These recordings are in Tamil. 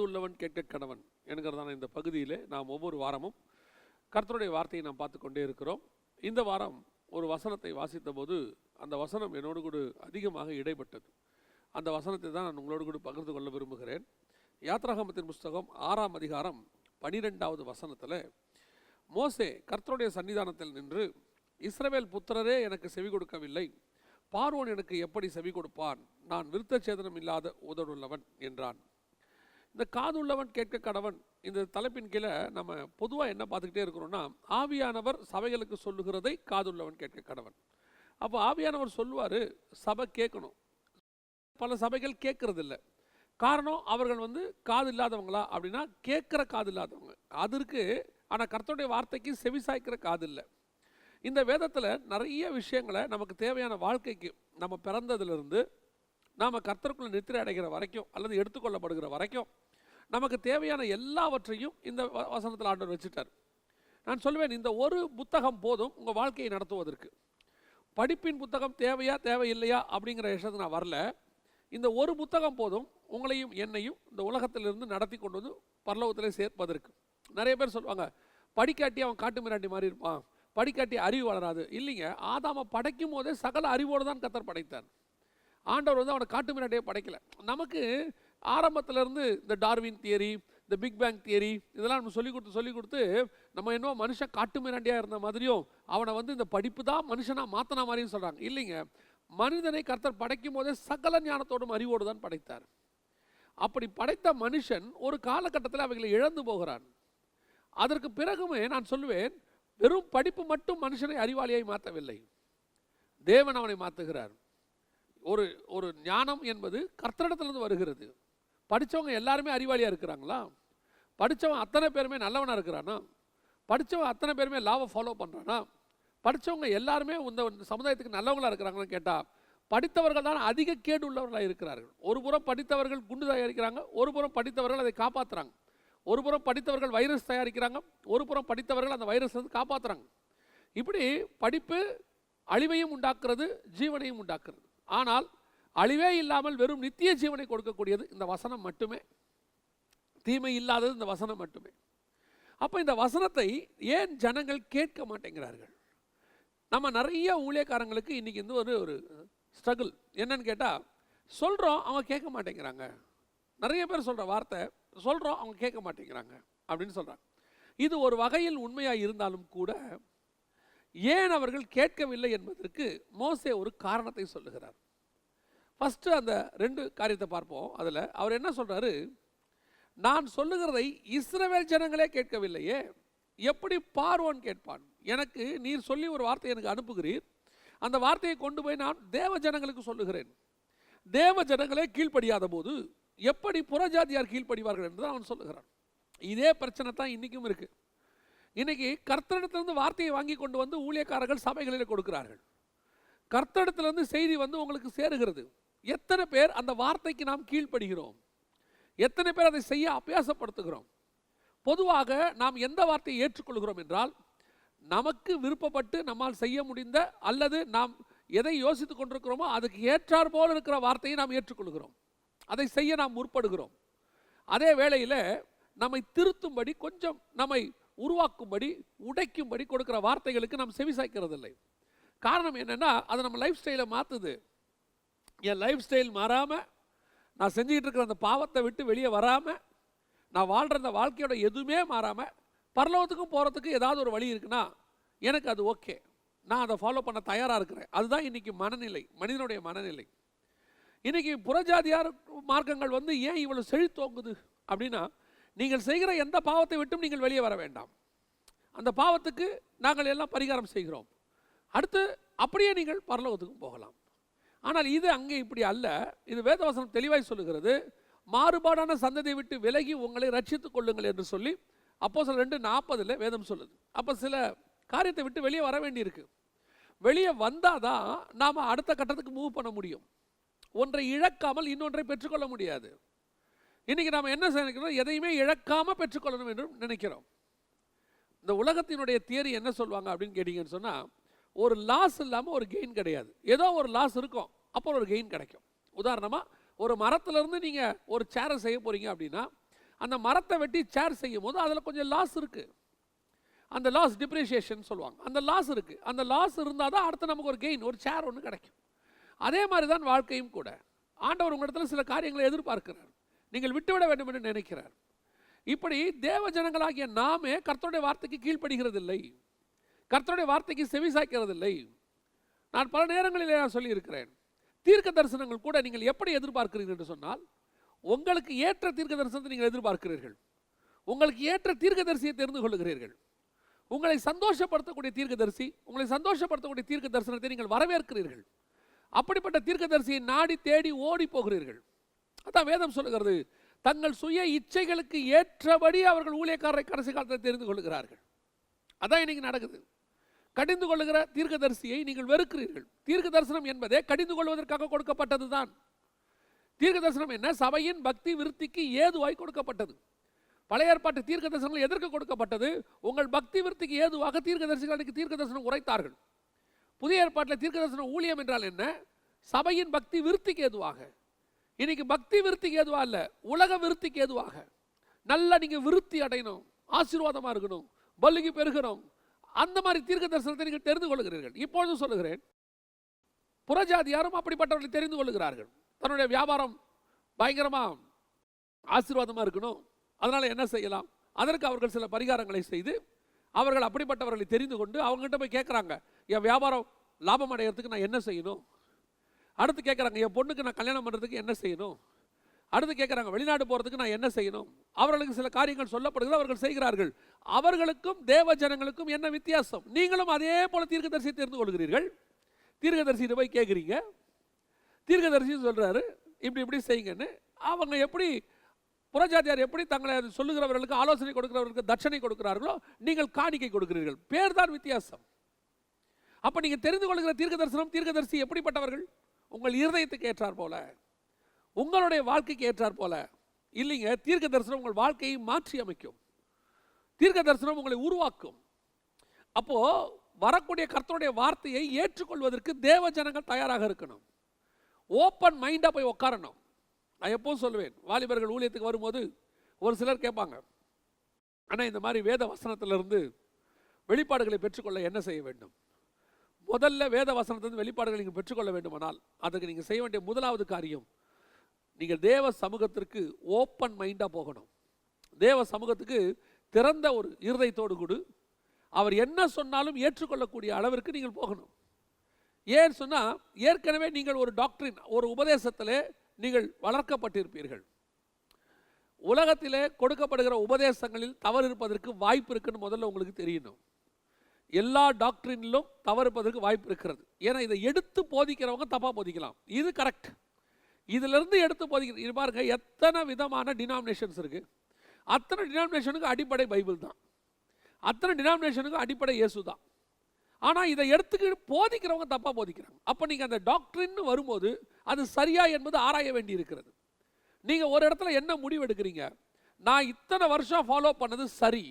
காது உள்ளவன் கேட்க கணவன் என்கிறதான இந்த பகுதியிலே நாம் ஒவ்வொரு வாரமும் கர்த்தருடைய வார்த்தையை நாம் பார்த்து கொண்டே இருக்கிறோம். இந்த வாரம் ஒரு வசனத்தை வாசித்த போது அந்த வசனம் என்னோடு கூட அதிகமாக இடைப்பட்டது. அந்த வசனத்தை தான் நான் உங்களோடு கூட பகிர்ந்து கொள்ள விரும்புகிறேன். யாத்ராகமத்தின் புஸ்தகம் ஆறாம் அதிகாரம் பனிரெண்டாவது வசனத்தில் மோசே கர்த்தருடைய சன்னிதானத்தில் நின்று இஸ்ரவேல் புத்திரரே எனக்கு செவி கொடுக்கவில்லை. பார்வோன் எனக்கு எப்படி செவி கொடுப்பான்? நான் விருத்த சேதனம் இல்லாத உதடுள்ளவன் என்றான். இந்த காது உள்ளவன் கேட்க கடவன் இந்த தலைப்பின் கீழே நம்ம பொதுவாக என்ன பார்த்துக்கிட்டே இருக்கிறோம்னா ஆவியானவர் சபைகளுக்கு சொல்லுகிறதை காதுள்ளவன் கேட்க கடவன். அப்போ ஆவியானவர் சொல்லுவார் சபை கேட்கணும். பல சபைகள் கேட்கறதில்ல. காரணம் அவர்கள் வந்து காது இல்லாதவங்களா? அப்படின்னா கேட்குற காது இல்லாதவங்க. அது இருக்குது ஆனால் கர்த்தருடைய வார்த்தைக்கு செவிசாய்க்கிற காது இல்லை. இந்த வேதத்தில் நிறைய விஷயங்களை நமக்கு தேவையான வாழ்க்கைக்கு நம்ம பிறந்ததுலேருந்து நாம் கர்த்தருக்குள்ளே நித்திரை அடைகிற வரைக்கும் அல்லது எடுத்துக்கொள்ளப்படுகிற வரைக்கும் நமக்கு தேவையான எல்லாவற்றையும் இந்த வசனத்தில் ஆண்டவர் வச்சுட்டார். நான் சொல்வேன் இந்த ஒரு புத்தகம் போதும் உங்கள் வாழ்க்கையை நடத்துவதற்கு. படிப்பின் புத்தகம் தேவையா தேவையில்லையா அப்படிங்கிற விஷயத்தை நான் வரல. இந்த ஒரு புத்தகம் போதும் உங்களையும் என்னையும் இந்த உலகத்திலிருந்து நடத்தி கொண்டு வந்து பரலோகத்தில் சேர்ப்பதற்கு. நிறைய பேர் சொல்லுவாங்க படிக்காட்டி அவன் காட்டு மிராட்டி மாதிரி இருப்பான். படிக்காட்டி அறிவு வளராது. இல்லைங்க ஆதாம படைக்கும் போதே சகல அறிவோடு தான் கத்தர் படைத்தார். ஆண்டவர் வந்து அவனை காட்டு மிராண்டியாக படைக்கல. நமக்கு ஆரம்பத்துல இருந்து இந்த டார்வின் தியரி இந்த பிக் பேங் தியரி இதெல்லாம் நம்ம சொல்லிக் கொடுத்து சொல்லிக் கொடுத்து நம்ம என்னவோ மனுஷன் காட்டு மிராண்டியாக இருந்த மாதிரியும் அவனை வந்து இந்த படிப்பு தான் மனுஷனாக மாற்றின மாதிரியும் சொல்கிறாங்க இல்லைங்க. மனிதனை கர்த்தர் படைக்கும் போதே சகல ஞானத்தோடும் அறிவோடு தான் படைத்தார். அப்படி படைத்த மனுஷன் ஒரு காலகட்டத்தில் அவைகளை இழந்து போகிறான். அதற்கு பிறகுமே நான் சொல்லுவேன் வெறும் படிப்பு மட்டும் மனுஷனை அறிவாளியாய் மாற்றவில்லை தேவன் அவனை மாற்றுகிறார் ஒரு ஒரு ஞானம் என்பது கர்த்தரிடத்துலேருந்து வருகிறது. படிச்சவங்க எல்லாருமே அறிவாளியாக இருக்கிறாங்களா? படித்தவன் அத்தனை பேருமே நல்லவனாக இருக்கிறானா? படித்தவன் அத்தனை பேருமே லாவை ஃபாலோ பண்ணுறானா படிச்சவங்க எல்லாருமே இந்த சமுதாயத்துக்கு நல்லவங்களா இருக்கிறாங்கன்னு கேட்டால் படித்தவர்கள் தான் அதிக கேடு உள்ளவர்களாக இருக்கிறார்கள். ஒரு புறம் படித்தவர்கள் குண்டு தயாரிக்கிறாங்க ஒரு புறம் படித்தவர்கள் அதை காப்பாற்றுறாங்க ஒரு புறம் படித்தவர்கள் வைரஸ் தயாரிக்கிறாங்க ஒரு புறம் படித்தவர்கள் அந்த வைரஸ் வந்து காப்பாற்றுறாங்க இப்படி படிப்பு அழிவையும் உண்டாக்குறது ஜீவனையும் உண்டாக்குறது. ஆனால் அழிவே இல்லாமல் வெறும் நித்திய ஜீவனை கொடுக்கக்கூடியது இந்த வசனம் மட்டுமே. தீமை இல்லாதது இந்த வசனம் மட்டுமே. அப்போ இந்த வசனத்தை ஏன் ஜனங்கள் கேட்க மாட்டேங்கிறார்கள்? நம்ம நிறைய ஊழியக்காரங்களுக்கு இன்றைக்கி வந்து ஒரு ஒரு ஸ்ட்ரகிள் என்னன்னு கேட்டால் சொல்கிறோம் அவங்க கேட்க மாட்டேங்கிறாங்க. நிறைய பேர் சொல்கிற வார்த்தை சொல்கிறோம் அவங்க கேட்க மாட்டேங்கிறாங்க அப்படின்னு சொல்கிறாங்க இது ஒரு வகையில் உண்மையாக இருந்தாலும் கூட ஏன் அவர்கள் கேட்கவில்லை என்பதற்கு மோசே ஒரு காரணத்தை சொல்லுகிறார். ஃபஸ்ட்டு அந்த ரெண்டு காரியத்தை பார்ப்போம். அதில் அவர் என்ன சொல்கிறாரு நான் சொல்லுகிறதை இஸ்ரவேல் ஜனங்களே கேட்கவில்லையே எப்படி பார்வோன் கேட்பான்? எனக்கு நீர் சொல்லி ஒரு வார்த்தை எனக்கு அனுப்புகிறீர். அந்த வார்த்தையை கொண்டு போய் நான் தேவ ஜனங்களுக்கு சொல்லுகிறேன். தேவ ஜனங்களே கீழ்ப்படியாத போது எப்படி புறஜாதியார் கீழ்ப்படிவார்கள் என்று அவன் சொல்லுகிறான். இதே பிரச்சனை தான் இன்றைக்கும் இருக்குது இன்னைக்கு கர்த்தரிடத்திலிருந்து வார்த்தையை வாங்கி கொண்டு வந்து ஊழியக்காரர்கள் சபைகளில் கொடுக்கிறார்கள். கர்த்தரிடத்திலிருந்து செய்தி வந்து உங்களுக்கு சேருகிறது. எத்தனை பேர் அந்த வார்த்தைக்கு நாம் கீழ்ப்படுகிறோம்? எத்தனை பேர் அதை செய்ய அபியாசப்படுத்துகிறோம்? பொதுவாக நாம் எந்த வார்த்தையை ஏற்றுக்கொள்கிறோம் என்றால் நமக்கு விருப்பப்பட்டு நம்மால் செய்ய முடிந்த அல்லது நாம் எதை யோசித்துக் கொண்டிருக்கிறோமோ அதுக்கு ஏற்றார் போல் இருக்கிற வார்த்தையை நாம் ஏற்றுக்கொள்கிறோம். அதை செய்ய நாம் முற்படுகிறோம். அதே வேளையில் நம்மை திருத்தும்படி கொஞ்சம் நம்மை உருவாக்கும்படி உடைக்கும்படி கொடுக்குற வார்த்தைகளுக்கு நாம் செவிசாய்க்கிறதில்லை காரணம் என்னென்னா அது நம்ம லைஃப் ஸ்டைலை மாற்றுது என் லைஃப் ஸ்டைல் மாறாமல் நான் செஞ்சுக்கிட்டு இருக்கிற அந்த பாவத்தை விட்டு வெளியே வராமல் நான் வாழ்கிற அந்த வாழ்க்கையோட எதுவுமே மாறாமல் பரலோகத்துக்கும் போகிறதுக்கு ஏதாவது ஒரு வழி இருக்குன்னா எனக்கு அது ஓகே நான் அதை ஃபாலோ பண்ண தயாராக இருக்கிறேன். அதுதான் இன்றைக்கி மனநிலை மனிதனுடைய மனநிலை. இன்றைக்கி புறஜாதியார் மார்க்கங்கள் வந்து ஏன் இவ்வளோ செழித்தோங்குது அப்படின்னா நீங்கள் செய்கிற எந்த பாவத்தை விட்டும் நீங்கள் வெளியே வர வேண்டாம். அந்த பாவத்துக்கு நாங்கள் எல்லாம் பரிகாரம் செய்கிறோம். அடுத்து அப்படியே நீங்கள் பரலோகத்துக்கும் போகலாம். ஆனால் இது அங்கே இப்படி அல்ல. இது வேதவசனம் தெளிவாய் சொல்லுகிறது. மாறுபாடான சந்ததியை விட்டு விலகி உங்களை ரட்சித்துக் கொள்ளுங்கள் என்று சொல்லி அப்போ சில ரெண்டு நாற்பதில் வேதம் சொல்லுது. அப்போ சில காரியத்தை விட்டு வெளியே வர வேண்டியிருக்கு. வெளியே வந்தால் தான் நாம் அடுத்த கட்டத்துக்கு மூவ் பண்ண முடியும். ஒன்றை இழக்காமல் இன்னொன்றை பெற்றுக்கொள்ள முடியாது. இன்றைக்கி நாம் என்ன நினைக்கிறோம் எதையுமே இழக்காமல் பெற்றுக்கொள்ளணும் என்று நினைக்கிறோம். இந்த உலகத்தினுடைய தியரி என்ன சொல்லுவாங்க அப்படின்னு கேட்டிங்கன்னு சொன்னால் ஒரு லாஸ் இல்லாமல் ஒரு கெயின் கிடையாது. ஏதோ ஒரு லாஸ் இருக்கும் அப்போ ஒரு கெயின் கிடைக்கும். உதாரணமாக ஒரு மரத்துலேருந்து நீங்கள் ஒரு சேரை செய்ய போகிறீங்க அப்படின்னா அந்த மரத்தை வெட்டி சேர் செய்யும் போது அதில் கொஞ்சம் லாஸ் இருக்குது அந்த லாஸ் டிப்ரிசியேஷன் சொல்லுவாங்க. அந்த லாஸ் இருக்குது அந்த லாஸ் இருந்தால் தான் அடுத்து நமக்கு ஒரு கெயின் ஒரு சேர் ஒன்று கிடைக்கும். அதே மாதிரி தான் வாழ்க்கையும் கூட. ஆண்டவர் உங்களிடத்தில் சில காரியங்களை எதிர்பார்க்கிறார். நீங்கள் விட்டுவிட வேண்டும் என்று நினைக்கிறார். இப்படி தேவ ஜனங்களாகிய நாமே கர்த்தருடைய வார்த்தைக்கு கீழ்ப்படுகிறதில்லை. கர்த்தருடைய வார்த்தைக்கு செவி சாய்க்கிறதில்லை. நான் பல நேரங்களிலே நான் சொல்லியிருக்கிறேன். தீர்க்க தரிசனங்கள் கூட நீங்கள் எப்படி எதிர்பார்க்கிறீர்கள் என்று சொன்னால் உங்களுக்கு ஏற்ற தீர்க்க தரிசனத்தை நீங்கள் எதிர்பார்க்கிறீர்கள். உங்களுக்கு ஏற்ற தீர்க்க தரிசியை தெரிந்து கொள்ளுகிறீர்கள். உங்களை சந்தோஷப்படுத்தக்கூடிய தீர்க்கதரிசி உங்களை சந்தோஷப்படுத்தக்கூடிய தீர்க்க தரிசனத்தை நீங்கள் வரவேற்கிறீர்கள். அப்படிப்பட்ட தீர்க்கதரிசியை நாடி தேடி ஓடி போகிறீர்கள். அதான் வேதம் சொல்லுகிறது. தங்கள் சுய இச்சைகளுக்கு ஏற்றபடி அவர்கள் ஊழியக்காரரை கடைசி காலத்தில் தெரிந்து கொள்கிறார்கள். அதான் இன்னைக்கு நடக்குது. கடிந்து கொள்ளுகிற தீர்க்கதரிசியை நீங்கள் வெறுக்கிறீர்கள். தீர்க்க தரிசனம் என்பதே கடிந்து கொள்வதற்காக கொடுக்கப்பட்டது தான் தீர்க்க தரிசனம் என்ன? சபையின் பக்தி விருத்திக்கு ஏதுவாய் கொடுக்கப்பட்டது. பழைய ஏற்பாட்டு தீர்க்க தரிசனங்கள் எதற்கு கொடுக்கப்பட்டது? உங்கள் பக்தி விருத்திக்கு ஏதுவாக தீர்க்க தரிசனங்களுக்கு தீர்க்க தரிசனம் உரைத்தார்கள். புதிய ஏற்பாட்டில் தீர்க்க தரிசனம் ஊழியம் என்றால் என்ன? சபையின் பக்தி விருத்திக்கு ஏதுவாக. இன்னைக்கு பக்தி விருத்திக்கு எதுவாக இல்லை உலக விருத்திக்கு ஏதுவாக நல்லா நீங்க விருத்தி அடையணும் ஆசீர்வாதமா இருக்கணும் பல்லுக்கு பெருகணும். அந்த மாதிரி தீர்க்க தரிசனத்தை நீங்கள் தெரிந்து கொள்கிறீர்கள். இப்பொழுது சொல்லுகிறேன் புறஜாதியாரும் அப்படிப்பட்டவர்களை தெரிந்து கொள்கிறார்கள் தன்னுடைய வியாபாரம் பயங்கரமா ஆசீர்வாதமா இருக்கணும். அதனால என்ன செய்யலாம்? அதற்கு அவர்கள் சில பரிகாரங்களை செய்து அவர்கள் அப்படிப்பட்டவர்களை தெரிந்து கொண்டு அவங்ககிட்ட போய் கேட்குறாங்க என் வியாபாரம் லாபம் அடைகிறதுக்கு நான் என்ன செய்யணும்? அடுத்து கேட்குறாங்க என் பொண்ணுக்கு நான் கல்யாணம் பண்ணுறதுக்கு என்ன செய்யணும்? அடுத்து கேட்குறாங்க வெளிநாடு போகிறதுக்கு நான் என்ன செய்யணும்? அவர்களுக்கு சில காரியங்கள் சொல்லப்படுகிறது அவர்கள் செய்கிறார்கள். அவர்களுக்கும் தேவ ஜனங்களுக்கும் என்ன வித்தியாசம்? நீங்களும் அதே போல தீர்க்கதரிசி தெரிந்து கொள்கிறீர்கள். தீர்க்கதரிசியை போய் கேட்குறீங்க தீர்க்கதரிசி சொல்கிறாரு இப்படி இப்படி செய்யுங்கன்னு. அவங்க எப்படி புறஜாதியார் எப்படி தங்களை அது சொல்லுகிறவர்களுக்கு ஆலோசனை கொடுக்கிறவர்களுக்கு தட்சணை கொடுக்கிறார்களோ நீங்கள் காணிக்கை கொடுக்கிறீர்கள். பேர் தான் வித்தியாசம். அப்போ நீங்கள் தெரிந்து கொள்கிற தீர்க்க தரிசனம் தீர்க்கதரிசி எப்படிப்பட்டவர்கள்? உங்கள் இருதயத்துக்கு ஏற்றார் போல உங்களுடைய வாழ்க்கைக்கு ஏற்றார் போல இல்லைங்க தீர்க்க தரிசனம் உங்கள் வாழ்க்கையை மாற்றி அமைக்கும். தீர்க்க தரிசனம் உங்களை உருவாக்கும். அப்போது வரக்கூடிய கர்த்தருடைய வார்த்தையை ஏற்றுக்கொள்வதற்கு தேவ ஜனங்கள் தயாராக இருக்கணும். ஓப்பன் மைண்டாக போய் உட்காரணும் நான் எப்பவும் சொல்லுவேன் வாலிபர்கள் ஊழியத்துக்கு வரும்போது ஒரு சிலர் கேட்பாங்க ஆனால் இந்த மாதிரி வேத வசனத்திலிருந்து வெளிப்பாடுகளை பெற்றுக்கொள்ள என்ன செய்ய வேண்டும்? முதல்ல வேத வசனத்திலிருந்து வெளிப்பாடுகள் நீங்கள் பெற்றுக்கொள்ள வேண்டுமானால் அதுக்கு நீங்கள் செய்ய வேண்டிய முதலாவது காரியம் நீங்கள் தேவ சமூகத்திற்கு ஓப்பன் மைண்டாக போகணும். தேவ சமூகத்துக்கு திறந்த ஒரு இருதயத்தோடு கூடு. அவர் என்ன சொன்னாலும் ஏற்றுக்கொள்ளக்கூடிய அளவிற்கு நீங்கள் போகணும். ஏன்னு சொன்னால் ஏற்கனவே நீங்கள் ஒரு டாக்டரின் ஒரு உபதேசத்தில் நீங்கள் வளர்க்கப்பட்டிருப்பீர்கள். உலகத்திலே கொடுக்கப்படுகிற உபதேசங்களில் தவறு இருப்பதற்கு வாய்ப்பு இருக்குன்னு முதல்ல உங்களுக்கு தெரியணும். எல்லா டாக்டரினிலும் தவறுப்பதற்கு வாய்ப்பு இருக்கிறது. ஏன்னா இதை எடுத்து போதிக்கிறவங்க தப்பாக போதிக்கலாம். இது கரெக்ட் இதிலிருந்து எடுத்து போதிக்கிற இது பாருங்கள் எத்தனை விதமான டினாமினேஷன்ஸ் இருக்குது அத்தனை டினாமினேஷனுக்கு அடிப்படை பைபிள் தான். அத்தனை டினாமினேஷனுக்கு அடிப்படை இயேசு தான். ஆனால் இதை எடுத்துக்கிட்டு போதிக்கிறவங்க தப்பாக போதிக்கிறாங்க. அப்போ நீங்கள் அந்த டாக்டரின்னு வரும்போது அது சரியா என்பது ஆராய வேண்டி இருக்கிறது நீங்கள் ஒரு இடத்துல என்ன முடிவு எடுக்கிறீங்க நான் இத்தனை வருஷம் ஃபாலோ பண்ணது சரி.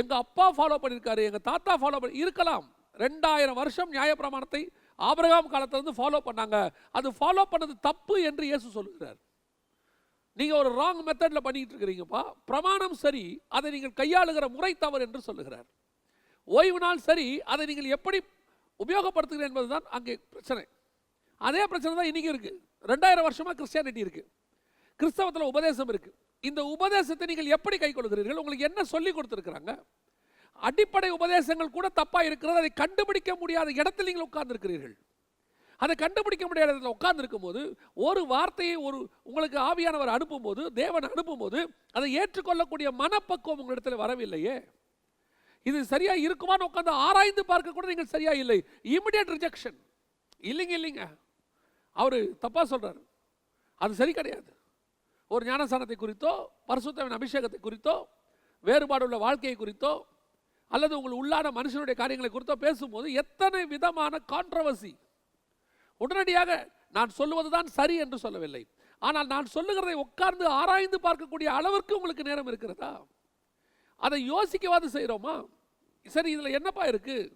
எங்கள் அப்பா ஃபாலோ பண்ணியிருக்காரு எங்கள் தாத்தா ஃபாலோ பண்ணி இருக்கலாம். ரெண்டாயிரம் வருஷம் நியாயப்பிரமாணத்தை ஆபிரகாம் காலத்திலேருந்து ஃபாலோ பண்ணாங்க. அது ஃபாலோ பண்ணது தப்பு என்று இயேசு சொல்லுகிறார். நீங்கள் ஒரு ராங் மெத்தடில் பண்ணிக்கிட்டு இருக்கிறீங்கப்பா. பிரமாணம் சரி அதை நீங்கள் கையாளுகிற முறை தவறு என்று சொல்லுகிறார். ஓய்வு நாள் சரி அதை நீங்கள் எப்படி உபயோகப்படுத்துகிறீர்கள் என்பதுதான் அங்கே பிரச்சனை. அதே பிரச்சனை தான் இன்னைக்கு இருக்குது ரெண்டாயிரம் வருஷமாக கிறிஸ்டியானிட்டி இருக்குது கிறிஸ்தவத்தில் உபதேசம் இருக்குது இந்த உபதேசத்தை நீங்கள் எப்படி கை கொள்கிறீர்கள் உங்களுக்கு என்ன சொல்லி கொடுத்துருக்குறாங்க? அடிப்படை உபதேசங்கள் கூட தப்பாக இருக்கிறது. அதை கண்டுபிடிக்க முடியாத இடத்தில் நீங்கள் உட்கார்ந்துருக்கிறீர்கள். அதை கண்டுபிடிக்க முடியாத இடத்துல உட்கார்ந்துருக்கும் போது ஒரு வார்த்தையை ஒரு உங்களுக்கு ஆவியானவர் அனுப்பும்போது தேவன் அனுப்பும்போது அதை ஏற்றுக்கொள்ளக்கூடிய மனப்பக்குவம் உங்களிடத்தில் வரவில்லையே. இது சரியாக இருக்குமான்னு உட்காந்து ஆராய்ந்து பார்க்க கூட நீங்கள் சரியாக இல்லை. இமிடியட் ரிஜெக்ஷன் இல்லைங்க இல்லைங்க. அவர் தப்பாக சொல்கிறார் அது சரி கிடையாது. ஒரு ஞானஸ்தானத்தை குறித்தோ பரிசுத்தவன் அபிஷேகத்தை குறித்தோ வேறுபாடு உள்ள வாழ்க்கையை குறித்தோ அல்லது உங்கள் உள்ளான மனுஷனுடைய காரியங்களை குறித்தோ பேசும்போது எத்தனை விதமான கான்ட்ரவர்சி உடனடியாக நான் சொல்லுவதுதான் சரி என்று சொல்லவில்லை. ஆனால் நான் சொல்லுகிறதை உட்கார்ந்து ஆராய்ந்து பார்க்கக்கூடிய அளவிற்கு உங்களுக்கு நேரம் இருக்கிறதா? அதை யோசிக்கவாது செய்கிறோமா? சரி இதில் என்னப்பா இருக்குது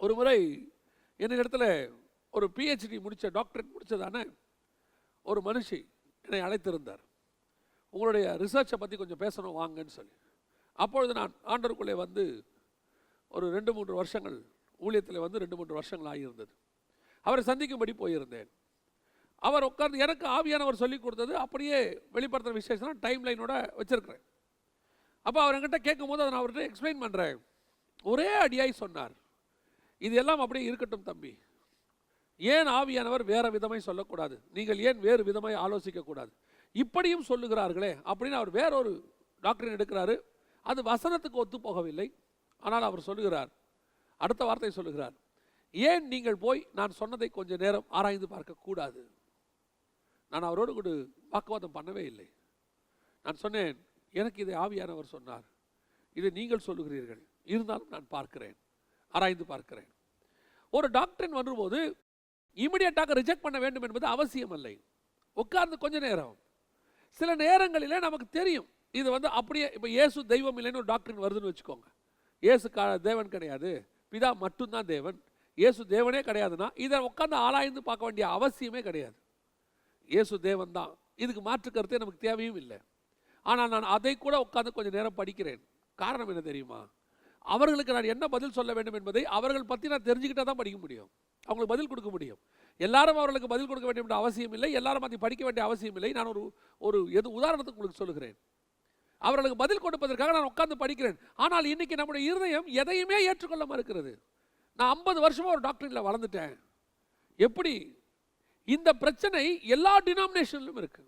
ஒரு முறை என்னிடத்துல ஒரு பிஹெச்டி முடித்த டாக்டரேட் முடித்ததான ஒரு மனுஷி என்னை அழைத்திருந்தார். உங்களுடைய ரிசர்ச்சை பற்றி கொஞ்சம் பேசணும் வாங்கன்னு சொல்லி. அப்பொழுது நான் ஆண்டருக்குள்ளே வந்து ஒரு ரெண்டு மூன்று வருஷங்கள் ஊழியத்தில் வந்து ரெண்டு மூன்று வருஷங்கள் ஆகியிருந்தது. அவரை சந்திக்கும்படி போயிருந்தேன். அவர் உட்கார்ந்து எனக்கு ஆவியானவர் சொல்லி கொடுத்தது அப்படியே வெளிப்படுத்துகிற விசேஷம் டைம் லைனோட வச்சுருக்கிறேன். அப்போ அவர் என்கிட்ட கேட்கும்போது அதை நான் அவர்கிட்ட எக்ஸ்பிளைன் பண்ணுறேன் ஒரே அடியாய் சொன்னார். இது எல்லாம் அப்படியே இருக்கட்டும் தம்பி. ஏன் ஆவியானவர் வேறு விதமாய் சொல்லக்கூடாது? நீங்கள் ஏன் வேறு விதமாய் ஆலோசிக்கக்கூடாது? இப்படியும் சொல்லுகிறார்களே அப்படின்னு அவர் வேறொரு டாக்டரின் எடுக்கிறாரு. அது வசனத்துக்கு ஒத்து போகவில்லை ஆனால் அவர் சொல்லுகிறார். அடுத்த வார்த்தை சொல்லுகிறார். ஏன் நீங்கள் போய் நான் சொன்னதை கொஞ்ச நேரம் ஆராய்ந்து பார்க்கக்கூடாது? நான் அவரோடு கூட வாக்குவாதம் பண்ணவே இல்லை. நான் சொன்னேன் எனக்கு இதை ஆவியானவர் சொன்னார். இதை நீங்கள் சொல்லுகிறீர்கள். இருந்தாலும் நான் பார்க்கிறேன். ஆராய்ந்து பார்க்கிறேன். ஒரு டாக்டரின் வரும்போது இமிடியட்டாக ரிஜெக்ட் பண்ண வேண்டும் என்பது அவசியம் இல்லை உட்கார்ந்து கொஞ்ச நேரம். சில நேரங்களில் நமக்கு தெரியும். இது வந்து அப்படியே இப்போ இயேசு தெய்வம் இல்லைன்னு ஒரு டாக்டரின் வருதுன்னு வச்சுக்கோங்க. இயேசு கா தேவன் கிடையாது. பிதா மட்டும்தான் தேவன். இயேசு தேவனே கிடையாதுன்னா இதை உட்காந்து ஆராய்ந்து பார்க்க வேண்டிய அவசியமே கிடையாது. இயேசு தேவன் தான். இதுக்கு மாற்று கருத்தே நமக்கு தேவையும் இல்லை. ஆனால் நான் அதை கூட உட்காந்து கொஞ்சம் நேரம் படிக்கிறேன். காரணம் என்ன தெரியுமா? அவர்களுக்கு நான் என்ன பதில் சொல்ல வேண்டும் என்பதை அவர்கள் பற்றி நான் தெரிஞ்சுக்கிட்டா தான் படிக்க முடியும். அவங்களுக்கு பதில் கொடுக்க முடியும். எல்லாரும் அவர்களுக்கு பதில் கொடுக்க வேண்டிய அவசியம் இல்லை. எல்லாரும் அதை படிக்க வேண்டிய அவசியம் இல்லை. நான் ஒரு ஒரு எது உதாரணத்துக்கு உங்களுக்கு சொல்லுகிறேன். அவர்களுக்கு பதில் கொடுப்பதற்காக நான் உட்காந்து படிக்கிறேன். ஆனால் இன்னைக்கு நம்முடைய இருதயம் எதையுமே ஏற்றுக்கொள்ள மறுக்கிறது. நான் ஐம்பது வருஷமா ஒரு டாக்டரில் வளர்ந்துட்டேன். எப்படி? இந்த பிரச்சனை எல்லா டினாமினேஷன்லும் இருக்கு.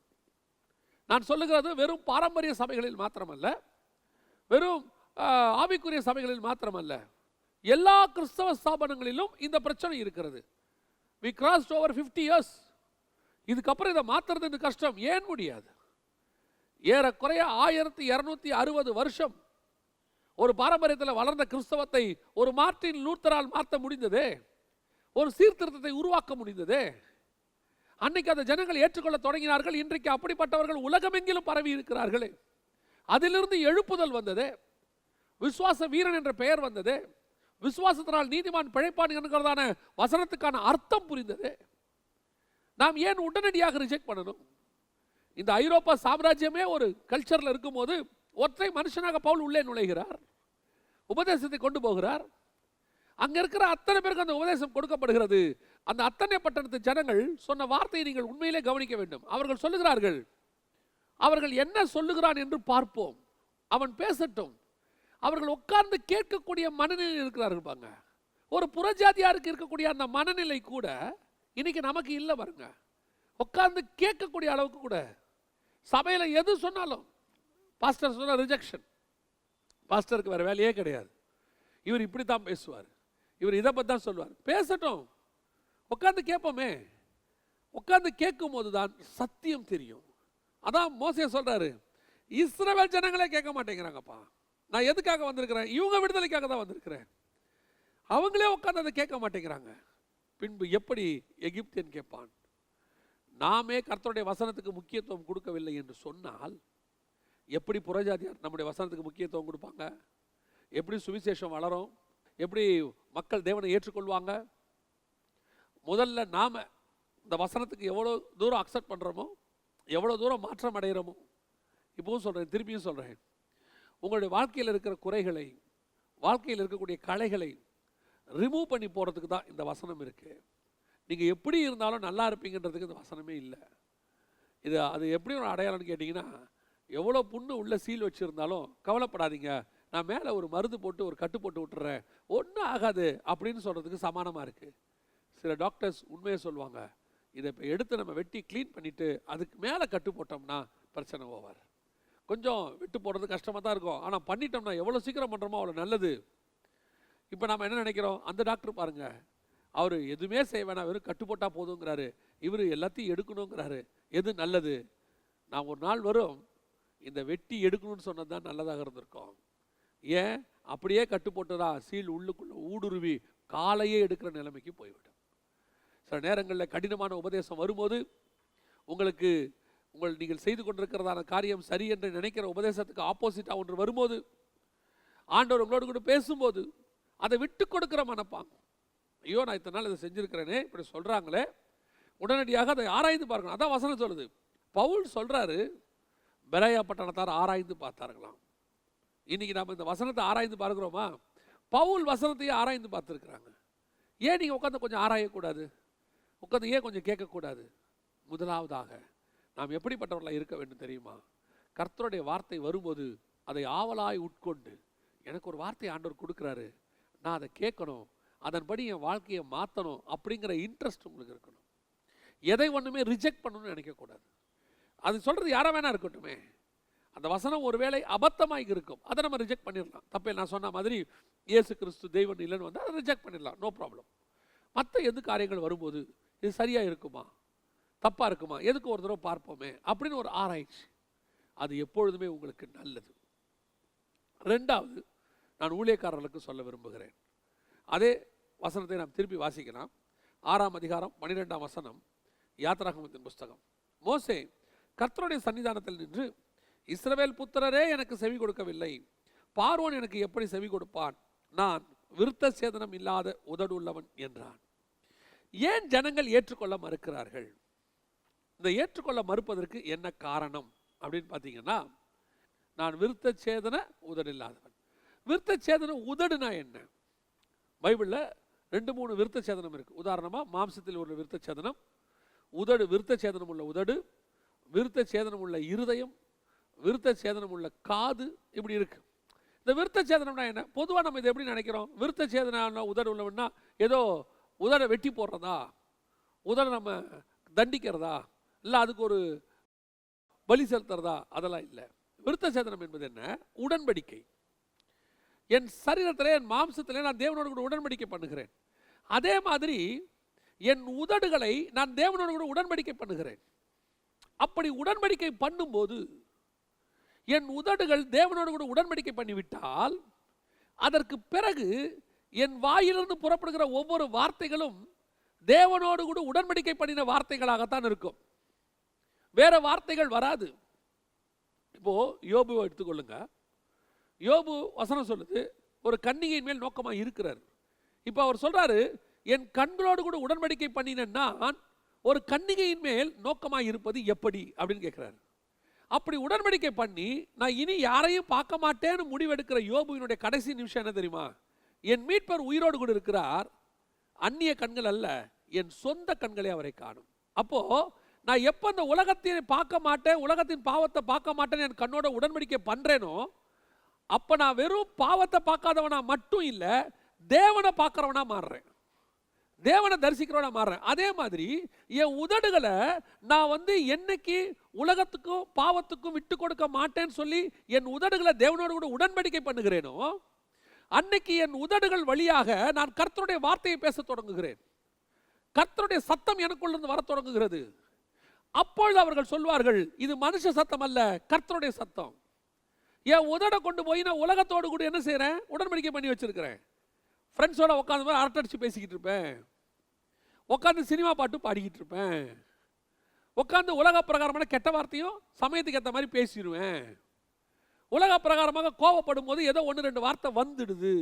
நான் சொல்லுகிறது வெறும் பாரம்பரிய சபைகளில் மாத்திரமல்ல. வெறும் ஆவிக்குரிய சபைகளில் மாத்திரமல்ல. எல்லா கிறிஸ்தவ ஸ்தாபனங்களிலும் இந்த பிரச்சனை இருக்கிறது. We crossed over fifty years இதுக்கப்புறம் இதை மாத்துறது கஷ்டம். ஏன் முடியாது? ஏறக்குறைய ஆயிரத்தி இரநூத்தி அறுபது வருஷம் ஒரு பாரம்பரியத்தில் வளர்ந்த கிறிஸ்தவத்தை ஒரு மார்ட்டின் லூத்தரால் மாற்ற முடிந்ததே? ஒரு சீர்திருத்தத்தை உருவாக்க முடிந்ததே? அன்னைக்கு அந்த ஜனங்கள் ஏற்றுக்கொள்ள தொடங்கினார்கள். இன்றைக்கு அப்படிப்பட்டவர்கள் உலகமெங்கிலும் பரவி இருக்கிறார்களே. அதிலிருந்து எழுப்புதல் வந்தது. விசுவாச வீரன் என்ற பெயர் வந்தது. விசுவாசத்தினால் நீதிமான் பிழைப்பான் என்கிறதான வசனத்துக்கான அர்த்தம் புரிந்ததே. நாம் ஏன் உடனடியாக ரிஜெக்ட் பண்ணணும்? இந்த ஐரோப்பா சாம்ராஜ்யமே ஒரு கல்ச்சரில் இருக்கும்போது ஒற்றை மனுஷனாக பவுல் உள்ளே நுழைகிறார். உபதேசத்தை கொண்டு போகிறார். அங்கே இருக்கிற அத்தனை பேருக்கு அந்த உபதேசம் கொடுக்கப்படுகிறது. அந்த அத்தனை பட்டணத்து ஜனங்கள் சொன்ன வார்த்தையை நீங்கள் உண்மையிலே கவனிக்க வேண்டும். அவர்கள் சொல்லுகிறார்கள் அவர்கள் என்ன சொல்லுகிறான் என்று பார்ப்போம். அவன் பேசட்டும். அவர்கள் உட்கார்ந்து கேட்கக்கூடிய மனநிலை இருக்கிறார்கள் பாங்க ஒரு புறஜாதியாருக்கு இருக்கக்கூடிய அந்த மனநிலை கூட இன்னைக்கு நமக்கு இல்லை பாருங்க. உட்கார்ந்து கேட்கக்கூடிய அளவுக்கு கூட. சபையில் எது சொன்னாலும் பாஸ்டர் சொன்னால் ரிஜெக்ஷன் பாஸ்டருக்கு வேற வேலையே கிடையாது. இவர் இப்படி தான் பேசுவார். இவர் இதை பற்றி தான் சொல்லுவார். பேசட்டும். உட்காந்து கேட்போமே. உட்காந்து கேட்கும் போது தான் சத்தியம் தெரியும். அதான் மோசையை சொல்கிறாரு இஸ்ரவேல் ஜனங்களே கேட்க மாட்டேங்கிறாங்கப்பா. நான் எதுக்காக வந்திருக்கிறேன்? இவங்க விடுதலைக்காக தான் வந்திருக்கிறேன். அவங்களே உட்காந்து அதை கேட்க மாட்டேங்கிறாங்க. பின்பு எப்படி எகிப்தியன் கேட்பான்? நாமே கர்த்தருடைய வசனத்துக்கு முக்கியத்துவம் கொடுக்கவில்லை என்று சொன்னால் எப்படி புறஜாதியார் நம்முடைய வசனத்துக்கு முக்கியத்துவம் கொடுப்பாங்க? எப்படி சுவிசேஷம் வளரும்? எப்படி மக்கள் தேவனை ஏற்றுக்கொள்வாங்க? முதல்ல நாம் இந்த வசனத்துக்கு எவ்வளோ தூரம் அக்செப்ட் பண்ணுறோமோ எவ்வளோ தூரம் மாற்றம் அடைகிறோமோ இப்போவும் சொல்கிறேன் திருப்பியும் சொல்கிறேன் உங்களுடைய வாழ்க்கையில் இருக்கிற குறைகளை வாழ்க்கையில் இருக்கக்கூடிய களைகளை ரிமூவ் பண்ணி போகிறதுக்கு தான் இந்த வசனம் இருக்குது நீங்கள் எப்படி இருந்தாலும் நல்லா இருப்பீங்கன்றதுக்கு இந்த வசனமே இல்லை. இது அது எப்படி ஒரு அடையாளம்னு கேட்டிங்கன்னா எவ்வளோ புண்ணு உள்ள சீல் வச்சுருந்தாலும் கவலைப்படாதீங்க. நான் மேலே ஒரு மருந்து போட்டு ஒரு கட்டு போட்டு விட்டுறேன். ஒன்றும் ஆகாது அப்படின்னு சொல்கிறதுக்கு சமானமாக இருக்குது சில டாக்டர்ஸ் உண்மையை சொல்லுவாங்க இதை இப்போ எடுத்து நம்ம வெட்டி க்ளீன் பண்ணிவிட்டு அதுக்கு மேலே கட்டு போட்டோம்னா பிரச்சனை ஓவர் கொஞ்சம் விட்டு போடுறது கஷ்டமாக தான் இருக்கும். ஆனால் பண்ணிட்டோம்னா எவ்வளோ சீக்கிரம் பண்ணுறோமோ அவ்வளோ நல்லது. இப்போ நம்ம என்ன நினைக்கிறோம்? அந்த டாக்டர் பாருங்க. அவர் எதுவுமே செய்ய வேணாம். வெறும் கட்டு போட்டால் போதுங்கிறாரு. இவர் எல்லாத்தையும் எடுக்கணுங்கிறாரு. எது நல்லது? நான் ஒரு நாள் வரும். இந்த வெட்டி எடுக்கணும்னு சொன்னது தான் நல்லதாக இருந்திருக்கோம். ஏன்? அப்படியே கட்டுப்போட்டதா சீல் உள்ளுக்குள்ளே ஊடுருவி காலையே எடுக்கிற நிலைமைக்கு போய்விடும் சில நேரங்களில் கடினமான உபதேசம் வரும்போது உங்களுக்கு உங்கள் நீங்கள் செய்து கொண்டிருக்கிறதான காரியம் சரி என்று நினைக்கிற உபதேசத்துக்கு ஆப்போசிட்டாக ஒன்று வரும்போது ஆண்டவர் உங்களோடு கூட பேசும்போது அதை விட்டு கொடுக்குற மனப்பாங்க. ஐயோ நான் இத்தனை நாள் இதை செஞ்சுருக்கிறேனே இப்படி சொல்கிறாங்களே உடனடியாக அதை ஆராய்ந்து பார்க்கணும். அதான் வசனம் சொல்லுது. பவுல் சொல்கிறாரு பெராயா பட்டணத்தார் ஆராய்ந்து பார்த்தார்களாம். இன்றைக்கி நம்ம இந்த வசனத்தை ஆராய்ந்து பார்க்குறோமா? பவுல் வசனத்தையே ஆராய்ந்து பார்த்துருக்குறாங்க. ஏன் நீங்கள் உட்காந்து கொஞ்சம் ஆராயக்கூடாது? உட்காந்து ஏன் கொஞ்சம் கேட்கக்கூடாது? முதலாவதாக நாம் எப்படிப்பட்டவர்களாக இருக்க வேண்டும் தெரியுமா? கர்த்தருடைய வார்த்தை வரும்போது அதை ஆவலாய் உட்கொண்டு எனக்கு ஒரு வார்த்தை ஆண்டவர் கொடுக்குறாரு நான் அதை கேட்கணும் அதன்படி என் வாழ்க்கையை மாற்றணும் அப்படிங்கிற இன்ட்ரெஸ்ட் உங்களுக்கு இருக்கணும். எதை ஒன்றுமே ரிஜெக்ட் பண்ணணும்னு நினைக்கக்கூடாது. அது சொல்கிறது யாராக வேணா இருக்கட்டுமே. அந்த வசனம் ஒருவேளை அபத்தமாக இருக்கும். அதை நம்ம ரிஜெக்ட் பண்ணிடலாம். தப்பே நான் சொன்ன மாதிரி இயேசு கிறிஸ்து தெய்வம் இல்லைன்னு வந்தால் அதை ரிஜெக்ட் பண்ணிடலாம். நோ ப்ராப்ளம் மற்ற எது காரியங்கள் வரும்போது இது சரியாக இருக்குமா? தப்பாக இருக்குமா? எதுக்கு ஒரு தடவை பார்ப்போமே? அப்படின்னு ஒரு ஆராய்ச்சி. அது எப்பொழுதுமே உங்களுக்கு நல்லது. ரெண்டாவது நான் ஊழியக்காரர்களுக்கு சொல்ல விரும்புகிறேன். அதே வசனத்தை நாம் திருப்பி வாசிக்கலாம். ஆறாம் அதிகாரம் பன்னிரெண்டாம் வசனம் யாத்ராகமத்தின் புஸ்தகம். மோசே கர்த்தருடைய சன்னிதானத்தில் நின்று இஸ்ரவேல் புத்திரரே எனக்கு செவி கொடுக்கவில்லை. பார்வோன் எனக்கு எப்படி செவி கொடுப்பான்? நான் விருத்த சேதனம் இல்லாத உதடு உள்ளவன் என்றான். ஏன் ஜனங்கள் ஏற்றுக்கொள்ள மறுக்கிறார்கள்? இந்த ஏற்றுக்கொள்ள மறுப்பதற்கு என்ன காரணம்? அப்படின்னு பார்த்தீங்கன்னா நான் விருத்த சேதனை உதடு இல்லாதவன். விருத்த சேதனை உதடுனா என்ன? பைபிளில் ரெண்டு மூணு விருத்த சேதனம் இருக்குது உதாரணமாக மாம்சத்தில் உள்ள விருத்த சேதனம் உதடு விருத்த சேதனம் உள்ள உதடு விருத்த சேதனம் உள்ள இருதயம் விருத்த சேதனம் உள்ள காது இப்படி இருக்குது இந்த விருத்த சேதனம்னா என்ன? பொதுவாக நம்ம இதை எப்படி நினைக்கிறோம்? விருத்த சேதனா உதடு உள்ளவன்னா ஏதோ உதடை வெட்டி போடுறதா? உதடை நம்ம தண்டிக்கிறதா? இல்லை அதுக்கு ஒரு பலி செலுத்துறதா? அதெல்லாம் இல்லை. விருத்த சேதனம் என்பது என்ன? உடன்படிக்கை. என் சரீரத்தில் என் மாம்சத்தில் நான் தேவனோடு கூட உடன்படிக்கை பண்ணுகிறேன். அதே மாதிரி என் உதடுகளை நான் தேவனோடு கூட உடன்படிக்கை பண்ணுகிறேன். அப்படி உடன்படிக்கை பண்ணும்போது என் உதடுகள் தேவனோடு கூட உடன்படிக்கை பண்ணிவிட்டால் அதற்கு பிறகு என் வாயிலிருந்து புறப்படுகிற ஒவ்வொரு வார்த்தைகளும் தேவனோடு கூட உடன்படிக்கை பண்ணின வார்த்தைகளாகத்தான் இருக்கும். வேற வார்த்தைகள் வராது. இப்போ யோபுவை எடுத்துக்கொள்ளுங்க. யோபு வசனம் சொல்லுது ஒரு கன்னிகையின் மேல் நோக்கமாக இருக்கிறார். இப்போ அவர் சொல்றாரு என் கண்களோடு கூட உடன்படிக்கை பண்ணின நான் ஒரு கன்னிகையின் மேல் நோக்கமாக இருப்பது எப்படி? அப்படின்னு கேட்குறாரு அப்படி உடன்படிக்கை பண்ணி நான் இனி யாரையும் பார்க்க மாட்டேன்னு முடிவெடுக்கிற யோபுவினுடைய கடைசி நிமிஷம் என்ன தெரியுமா? என் மீட்பர் உயிரோடு கூட இருக்கிறார். அந்நிய கண்கள் அல்ல என் சொந்த கண்களே அவரை காணும். அப்போ நான் எப்போ இந்த உலகத்தை பார்க்க மாட்டேன் உலகத்தின் பாவத்தை பார்க்க மாட்டேன்னு என் கண்ணோட உடன்படிக்கை பண்ணுறேனோ அப்போ நான் வெறும் பாவத்தை பார்க்காதவனா மட்டும் இல்லை தேவனை பார்க்குறவனா மாறுறேன். தேவனை தரிசிக்கிறவனா மாறுறேன். அதே மாதிரி என் உதடுகளை நான் வந்து என்னைக்கு உலகத்துக்கும் பாவத்துக்கும் விட்டு கொடுக்க மாட்டேன்னு சொல்லி என் உதடுகளை தேவனோடு கூட உடன்படிக்கை பண்ணுகிறேனோ அன்னைக்கு என் உதடுகள் வழியாக நான் கர்த்தருடைய வார்த்தையை பேச தொடங்குகிறேன். கர்த்தருடைய சத்தம் எனக்குள்ளிருந்து வர தொடங்குகிறது. அப்பொழுது அவர்கள் சொல்வார்கள் இது மனுஷ சத்தம் அல்ல கர்த்தருடைய சத்தம். என் உதட கொண்டு போய் நான் உலகத்தோடு கூட என்ன செய்கிறேன் உடன்படிக்கை பண்ணி வச்சுருக்கிறேன். ஃப்ரெண்ட்ஸோட உட்காந்து போய் அரட்டடிச்சு பேசிக்கிட்டு இருப்பேன். உட்காந்து சினிமா பாட்டு பாடிக்கிட்டு இருப்பேன். உட்காந்து உலக பிரகாரமான கெட்ட வார்த்தையும் சமயத்துக்கு ஏற்ற மாதிரி பேசிடுவேன். உலக பிரகாரமாக கோவப்படும் போது ஏதோ ஒன்று ரெண்டு வார்த்தை வந்துடுது.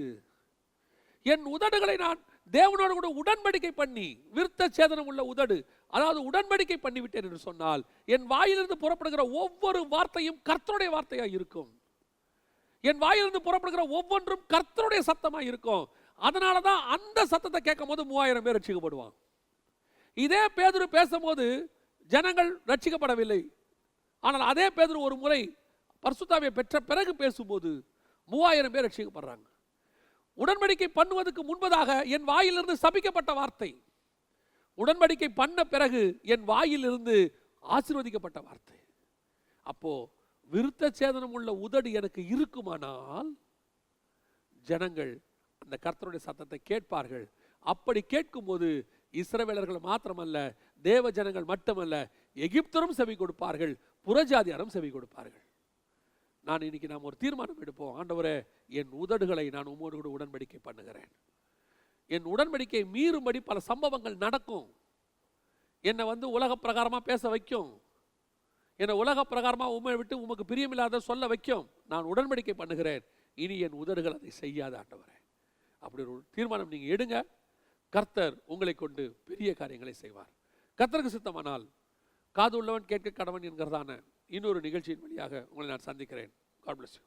என் உதடுகளை நான் தேவனோடு கூட உடன்படிக்கை பண்ணி விருத்த சேதனம் உள்ள உதடு. அதாவது உடன்படிக்கை பண்ணிவிட்டேன் என்று சொன்னால் என் வாயிலிருந்து புறப்படுகிற ஒவ்வொரு வார்த்தையும் கர்த்தருடைய வார்த்தையாக இருக்கும். என் வாயிலிருந்து புறப்படுகிற ஒவ்வொன்றும் கர்த்தருடைய சத்தமாக இருக்கும். அதனால தான் அந்த சத்தத்தை கேட்கும் போது மூவாயிரம் பேர் ரட்சிக்கப்படுவான் இதே பேதுரு பேசும்போது ஜனங்கள் ரட்சிக்கப்படவில்லை. ஆனால் அதே பேதுரு ஒரு முறை பரிசுத்தாவியை பெற்ற பிறகு பேசும்போது மூவாயிரம் பேர் ரட்சிக்கப்படுறாங்க. உடன்படிக்கை பண்ணுவதற்கு முன்பதாக என் வாயிலிருந்து சபிக்கப்பட்ட வார்த்தை. உடன்படிக்கை பண்ண பிறகு என் வாயிலிருந்து ஆசிர்வதிக்கப்பட்ட வார்த்தை. அப்போ விருத்த சேதனம் உள்ள உதடு எனக்கு இருக்குமானால் ஜனங்கள் அந்த கர்த்தருடைய சத்தத்தை கேட்பார்கள். அப்படி கேட்கும்போது இஸ்ரவேலர்கள் மாத்திரமல்ல தேவ ஜனங்கள் மட்டுமல்ல எகிப்தரும் செவி கொடுப்பார்கள் புறஜாதியாரும் செவி கொடுப்பார்கள். நான் இன்னைக்கு நாம் ஒரு தீர்மானம் எடுப்போம். ஆண்டவரே என் உதடுகளை நான் உமோடு கூட உடன்படிக்கை பண்ணுகிறேன். என் உடன்படிக்கை மீறும்படி பல சம்பவங்கள் நடக்கும். என்னை வந்து உலக பிரகாரமாக பேச வைக்கும். என்னை உலக பிரகாரமாக உண்மை விட்டு உமக்கு பிரியமில்லாத சொல்ல வைக்கும். நான் உடன்படிக்கை பண்ணுகிறேன். இனி என் உதடுகள் அதை செய்யாத ஆண்டவரே. அப்படி ஒரு தீர்மானம் நீங்கள் எடுங்க. கர்த்தர் உங்களை கொண்டு பெரிய காரியங்களை செய்வார். கர்த்தருக்கு சித்தமானால் காது உள்ளவன் கேட்க கடவன் என்கிறதான இன்னொரு நிகழ்ச்சியின் வழியாக உங்களை நான் சந்திக்கிறேன். God bless you